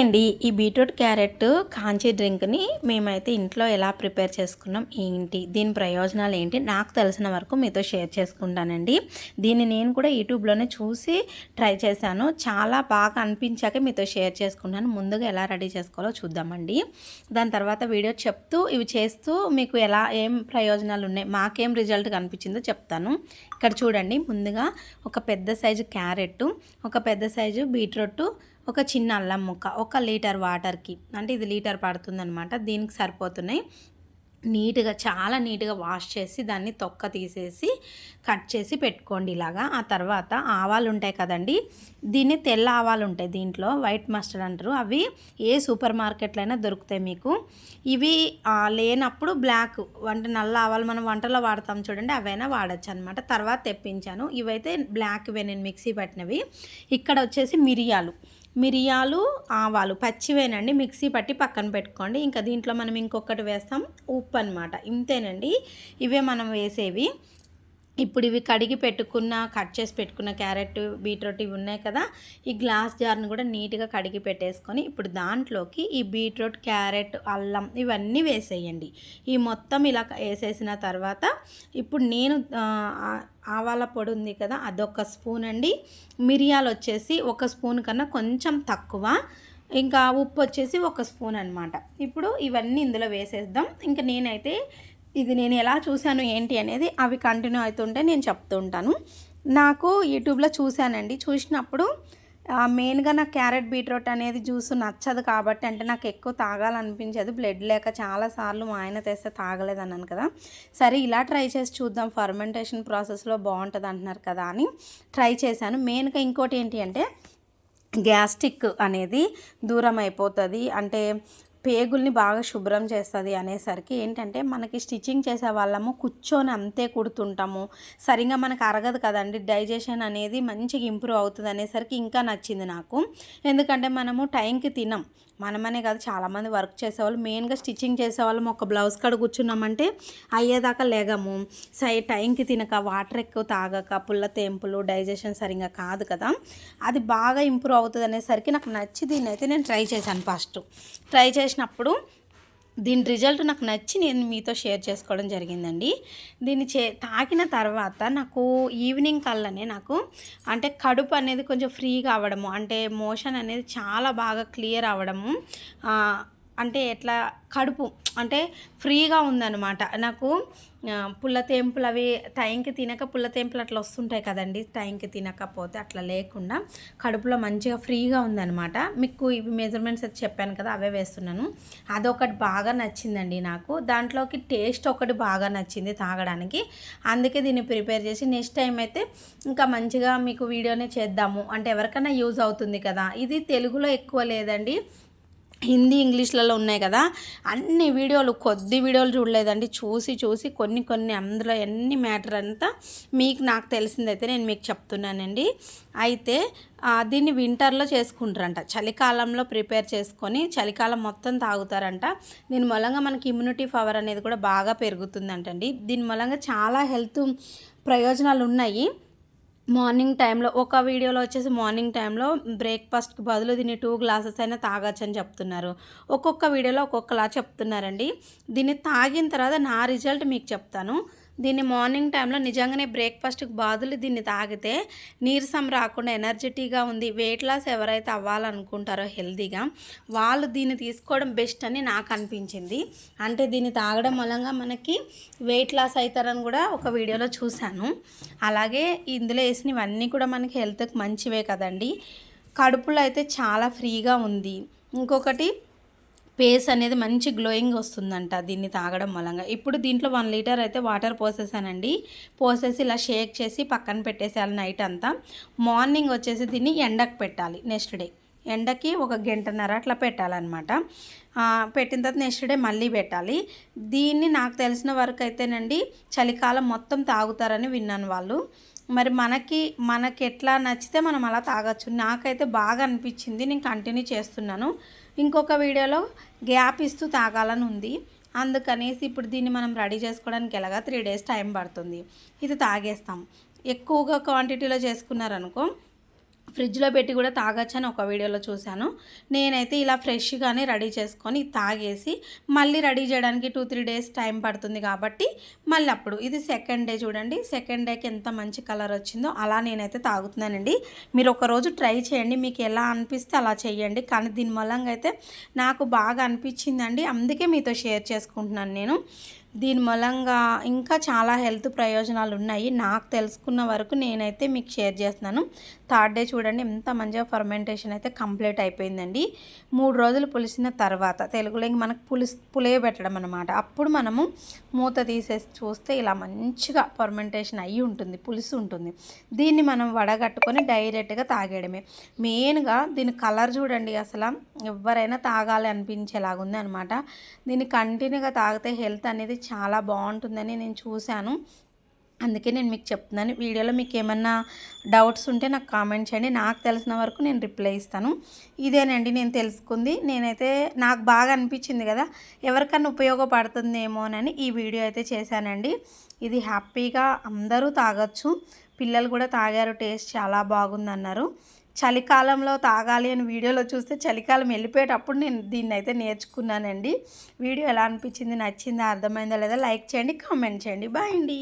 అండి ఈ beetroot carrot Kanchi డ్రింక్ని మేమైతే ఇంట్లో ఎలా ప్రిపేర్ చేసుకున్నాం ఏంటి దీని ప్రయోజనాలు ఏంటి నాకు తెలిసిన వరకు మీతో షేర్ చేసుకుంటానండి. దీన్ని నేను కూడా యూట్యూబ్లోనే చూసి ట్రై చేశాను. చాలా బాగా అనిపించాక మీతో షేర్ చేసుకున్నాను. ముందుగా ఎలా రెడీ చేసుకోవాలో చూద్దామండి. దాని తర్వాత వీడియో చెప్తూ ఇవి చేస్తూ మీకు ఎలా ఏం ప్రయోజనాలు ఉన్నాయి మాకేం రిజల్ట్ కనిపించిందో చెప్తాను. ఇక్కడ చూడండి ముందుగా ఒక పెద్ద సైజు క్యారెట్ ఒక పెద్ద సైజు బీట్రూట్ ఒక చిన్న అల్లం ముక్క ఒక లీటర్ వాటర్కి అంటే ఇది లీటర్ పడుతుందనమాట దీనికి సరిపోతున్నాయి. నీట్గా చాలా నీట్గా వాష్ చేసి దాన్ని తొక్క తీసేసి కట్ చేసి పెట్టుకోండి ఇలాగా. ఆ తర్వాత ఆవాలు ఉంటాయి కదండి దీన్ని తెల్ల ఆవాలు ఉంటాయి దీంట్లో వైట్ మస్టర్డ్ అంటారు. అవి ఏ సూపర్ మార్కెట్లో అయినా దొరుకుతాయి మీకు. ఇవి లేనప్పుడు బ్లాక్ అంటే నల్ల ఆవాలు మనం వంటలో వాడతాం చూడండి అవైనా వాడచ్చు అనమాట తర్వాత తెప్పించాను. ఇవైతే బ్లాక్ ఇవే నేను మిక్సీ పట్టినవి. ఇక్కడ వచ్చేసి మిరియాలు. మిరియాలు ఆవాలు పచ్చివేనండి. మిక్సీ పట్టి పక్కన పెట్టుకోండి. ఇంకా దీంట్లో మనం ఇంకొకటి వేస్తాం ఉప్పు అనమాట ఇంతేనండి. ఇవే మనం వేసేవి. ఇప్పుడు ఇవి కడిగి పెట్టుకున్న కట్ చేసి పెట్టుకున్న క్యారెట్ బీట్రూట్ ఇవి ఉన్నాయి కదా ఈ గ్లాస్ జార్ని కూడా నీట్గా కడిగి పెట్టేసుకొని ఇప్పుడు దాంట్లోకి ఈ బీట్రూట్ క్యారెట్ అల్లం ఇవన్నీ వేసేయండి. ఈ మొత్తం ఇలా వేసేసిన తర్వాత ఇప్పుడు నేను ఆవాల పొడి ఉంది కదా అదొక స్పూన్ అండి. మిరియాలు వచ్చేసి ఒక స్పూన్ కన్నా కొంచెం తక్కువ ఇంకా ఉప్పు వచ్చేసి ఒక స్పూన్ అనమాట ఇప్పుడు ఇవన్నీ ఇందులో వేసేద్దాం. ఇంకా నేనైతే ఇది నేను ఎలా చూశాను ఏంటి అనేది అవి కంటిన్యూ అవుతుంటే నేను చెప్తూ ఉంటాను. నాకు యూట్యూబ్లో చూశానండి. చూసినప్పుడు మెయిన్గా నాకు క్యారెట్ బీట్రూట్ అనేది జ్యూస్ నచ్చదు కాబట్టి అంటే నాకు ఎక్కువ తాగాలనిపించదు. బ్లడ్ లేక చాలాసార్లు మా ఆయన తెస్తే తాగలేదు అన్నాను కదా. సరే ఇలా ట్రై చేసి చూద్దాం. ఫర్మెంటేషన్ ప్రాసెస్లో బాగుంటుంది అంటున్నారు కదా అని ట్రై చేశాను. మెయిన్గా ఇంకోటి ఏంటి అంటే గ్యాస్ట్రిక్ అనేది దూరం అయిపోతుంది. అంటే పేగుల్ని బాగా శుభ్రం చేస్తుంది అనేసరికి ఏంటంటే మనకి స్టిచ్చింగ్ చేసే వాళ్ళము కూర్చొని అంతే కుడుతుంటాము. సరిగా మనకు అరగదు కదండి. డైజెషన్ అనేది మంచిగా ఇంప్రూవ్ అవుతుంది అనేసరికి ఇంకా నచ్చింది నాకు. ఎందుకంటే మనము టైంకి తినం. మనమనే కాదు చాలామంది వర్క్ చేసేవాళ్ళు. మెయిన్గా స్టిచ్చింగ్ చేసేవాళ్ళం. ఒక బ్లౌజ్ కాడ కూర్చున్నామంటే అయ్యేదాకా లేగము. సై టైంకి తినక వాటర్ ఎక్కువ తాగక పుల్ల తెంపులు డైజెషన్ సరిగ్గా కాదు కదా. అది బాగా ఇంప్రూవ్ అవుతుంది అనేసరికి నాకు నచ్చి దీన్ని అయితే నేను ట్రై చేశాను ఫస్ట్. ట్రై చేసి చేసినప్పుడు దీని రిజల్ట్ నాకు నచ్చి నేను మీతో షేర్ చేసుకోవడం జరిగిందండి. దీన్ని చే తాకిన తర్వాత నాకు ఈవినింగ్ కల్లానే నాకు అంటే కడుపు అనేది కొంచెం ఫ్రీగా అవ్వడము అంటే మోషన్ అనేది చాలా బాగా క్లియర్ అవ్వడము అంటే ఎట్లా కడుపు అంటే ఫ్రీగా ఉందన్నమాట. నాకు పుల్ల తెంపులు అవి టైంకి తినక పుల్ల తెంపులు అట్లా వస్తుంటాయి కదండి టైంకి తినకపోతే అట్లా లేకుండా కడుపులో మంచిగా ఫ్రీగా ఉందన్నమాట. మీకు ఇవి మెజర్మెంట్స్ అయితే చెప్పాను కదా అవే వేస్తున్నాను. అదొకటి బాగా నచ్చిందండి నాకు. దాంట్లోకి టేస్ట్ ఒకటి బాగా నచ్చింది తాగడానికి. అందుకే దీన్ని ప్రిపేర్ చేసి నెక్స్ట్ టైం అయితే ఇంకా మంచిగా మీకు వీడియోనే చేద్దాము. అంటే ఎవరికైనా యూజ్ అవుతుంది కదా. ఇది తెలుగులో ఎక్కువ లేదండి. హిందీ ఇంగ్లీష్లలో ఉన్నాయి కదా అన్ని వీడియోలు కొద్ది వీడియోలు చూడలేదండి. చూసి చూసి కొన్ని కొన్ని అందులో ఎన్ని మ్యాటర్ అంతా మీకు నాకు తెలిసిందైతే నేను మీకు చెప్తున్నానండి. అయితే దీన్ని వింటర్లో చేసుకుంటారంట. చలికాలంలో ప్రిపేర్ చేసుకొని చలికాలం మొత్తం తాగుతారంట. దీని మూలంగా మనకి ఇమ్యూనిటీ పవర్ అనేది కూడా బాగా పెరుగుతుందంటండి. దీని మూలంగా చాలా హెల్త్ ప్రయోజనాలు ఉన్నాయి మార్నింగ్ టైంలో ఒక వీడియోలో వచ్చేసి మార్నింగ్ టైంలో బ్రేక్ఫాస్ట్కి బదులు దీన్ని టూ గ్లాసెస్ అయినా తాగొచ్చు అని చెప్తున్నారు. ఒక్కొక్క వీడియోలో ఒక్కొక్కలా చెప్తున్నారండి. దీన్ని తాగిన తర్వాత నా రిజల్ట్ మీకు చెప్తాను. దీన్ని మార్నింగ్ టైంలో నిజంగానే బ్రేక్ఫాస్ట్కి బాదులు దీన్ని తాగితే నీరసం రాకుండా ఎనర్జెటిక్గా ఉంది. వెయిట్ లాస్ ఎవరైతే అవ్వాలనుకుంటారో హెల్తీగా వాళ్ళు దీన్ని తీసుకోవడం బెస్ట్ అని నాకు అనిపించింది. అంటే దీన్ని తాగడం మూలంగా మనకి వెయిట్ లాస్ అవుతారని కూడా ఒక వీడియోలో చూశాను. అలాగే ఇందులో వేసినవన్నీ కూడా మనకి హెల్త్కి మంచివే కదండి. కడుపులో అయితే చాలా ఫ్రీగా ఉంది. ఇంకొకటి ఫేస్ అనేది మంచి గ్లోయింగ్ వస్తుందంట దీన్ని తాగడం మూలంగా ఇప్పుడు దీంట్లో వన్ లీటర్ అయితే వాటర్ పోసేసానండి. పోసేసి ఇలా షేక్ చేసి పక్కన పెట్టేసేయాలి నైట్ అంతా. మార్నింగ్ వచ్చేసి దీన్ని ఎండకు పెట్టాలి నెక్స్ట్ డే. ఎండకి ఒక గంటన్నర అట్లా పెట్టాలన్నమాట. పెట్టిన తర్వాత నెక్స్ట్ డే మళ్ళీ పెట్టాలి. దీన్ని నాకు తెలిసిన వరకు అయితేనండి చలికాలం మొత్తం తాగుతారని విన్నాను వాళ్ళు. మరి మనకి మనకి ఎట్లా నచ్చితే మనం అలా తాగొచ్చు. నాకైతే బాగా అనిపించింది. నేను కంటిన్యూ చేస్తున్నాను. ఇంకొక వీడియోలో గ్యాప్ ఇస్తూ తాగాలని ఉంది. అందుకనేసి ఇప్పుడు దీన్ని మనం రెడీ చేసుకోవడానికి ఎలాగా త్రీ డేస్ టైం పడుతుంది. ఇది తాగేస్తాం. ఎక్కువగా క్వాంటిటీలో చేసుకున్నారనుకో ఫ్రిడ్జ్లో పెట్టి కూడా తాగొచ్చని ఒక వీడియోలో చూశాను. నేనైతే ఇలా ఫ్రెష్గానే రెడీ చేసుకొని తాగేసి మళ్ళీ రెడీ చేయడానికి టూ త్రీ డేస్ టైం పడుతుంది కాబట్టి మళ్ళీ అప్పుడు. ఇది సెకండ్ డే చూడండి. సెకండ్ డేకి ఎంత మంచి కలర్ వచ్చిందో అలా నేనైతే తాగుతున్నానండి. మీరు ఒకరోజు ట్రై చేయండి. మీకు ఎలా అనిపిస్తే అలా చేయండి. కానీ దీని మూలంగా అయితే నాకు బాగా అనిపించిందండి. అందుకే మీతో షేర్ చేసుకుంటున్నాను నేను. దీని మూలంగా ఇంకా చాలా హెల్త్ ప్రయోజనాలు ఉన్నాయి. నాకు తెలుసుకున్న వరకు నేనైతే మీకు షేర్ చేస్తున్నాను. థర్డ్ డే చూడండి ఎంత మంచిగా ఫర్మెంటేషన్ అయితే కంప్లీట్ అయిపోయిందండి. మూడు రోజులు పులిసిన తర్వాత తెలుగులో ఇంక మనకు పులిస్ పులియబెట్టడం అనమాట అప్పుడు మనము మూత తీసేసి చూస్తే ఇలా మంచిగా ఫర్మెంటేషన్ అయ్యి ఉంటుంది పులుసు ఉంటుంది. దీన్ని మనం వడగట్టుకొని డైరెక్ట్గా తాగేయడమే. మెయిన్గా దీని కలర్ చూడండి అసలు ఎవరైనా తాగాలి అనిపించేలాగుంది అనమాట దీన్ని కంటిన్యూగా తాగితే హెల్త్ అనేది చాలా బాగుంటుందని నేను చూశాను. అందుకే నేను మీకు చెప్తున్నాను. వీడియోలో మీకు ఏమన్నా డౌట్స్ ఉంటే నాకు కామెంట్ చేయండి. నాకు తెలిసిన వరకు నేను రిప్లై ఇస్తాను. ఇదేనండి నేను తెలుసుకుంది. నేనైతే నాకు బాగా అనిపించింది కదా ఎవరికన్నా ఉపయోగపడుతుందేమోనని ఈ వీడియో అయితే చేశానండి. ఇది హ్యాపీగా అందరూ తాగొచ్చు. పిల్లలు కూడా తాగారు టేస్ట్ చాలా బాగుందన్నారు. చలికాలంలో తాగాలి అని వీడియోలో చూస్తే చలికాలం వెళ్ళిపోయేటప్పుడు నేను దీన్ని అయితే నేర్చుకున్నానండి. వీడియో ఎలా అనిపించింది నచ్చిందా అర్థమైందా లేదా లైక్ చేయండి కామెంట్ చేయండి. బాయ్ అండి.